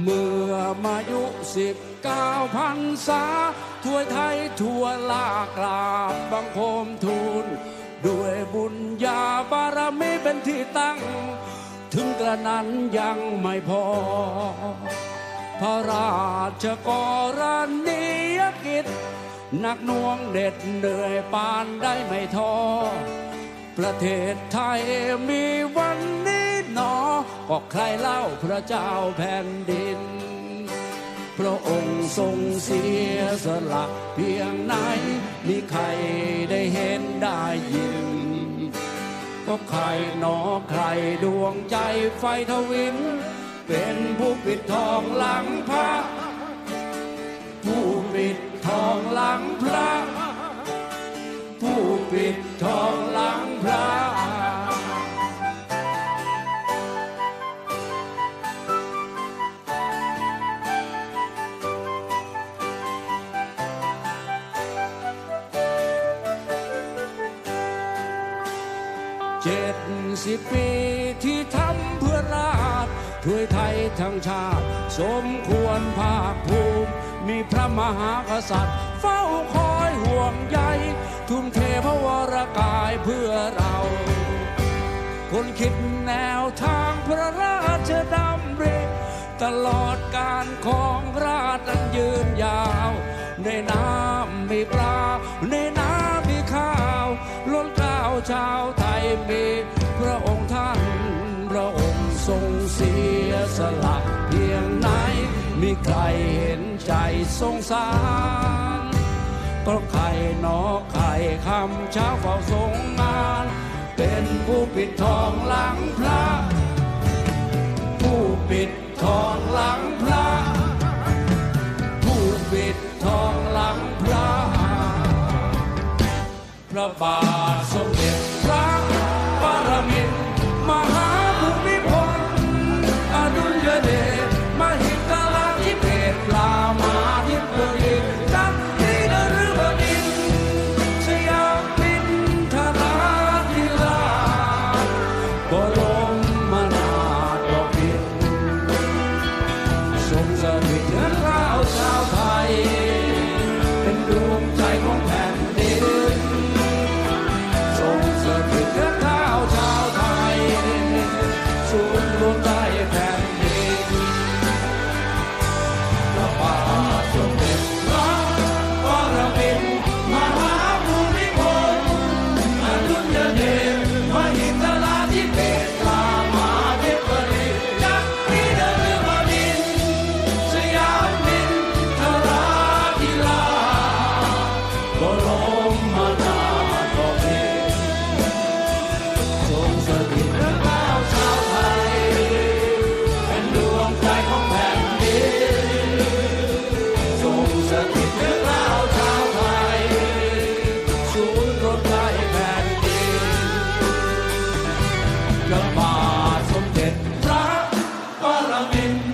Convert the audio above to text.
เมื่อมายุสิบเก้าพันษาทั่วไทยทั่วลากราบบังคมทูล ด้วยบุญญาบารมีเป็นที่ตั้ง ถึงกระนั้นยังไม่พอ พระราชกรณียกิจหนักหน่วงเด็ดเหนื่อยปานได้ไม่ท้อประเทศไทยมีวันนี้หนอ ก็ใครเล่าพระเจ้าแผ่นดิน พระองค์ทรงเสียสละเพียงไหนมีใครได้เห็นได้ยิน ก็ใครหนอใครดวงใจไฟทวิน เป็นผู้ปิดทองหลังพระ ผู้ปิดทองหลังพระ เจ็ดสิบปีที่ทำเพื่อราชช่วยไทยทั้งชาติ สมควรภาคภูมิ มีพระมหากษัตริย์ เฝ้าคอยห่วงใยทุ่มเทพระวรกายเพื่อเรา คนคิดแนวทางพระราชดำริตลอดการของราชอันยืนยาวในน้ำ สียสละเพียงไหน มีใครเห็นใจสงสารก็ใครนอใครคำเช้าเฝ้าทรงงาน เป็นผู้ปิดทองหลังพระ ผู้ปิดทองหลังพระ ผู้ปิดทองหลังพระ พระบาทสมเด็จพระ in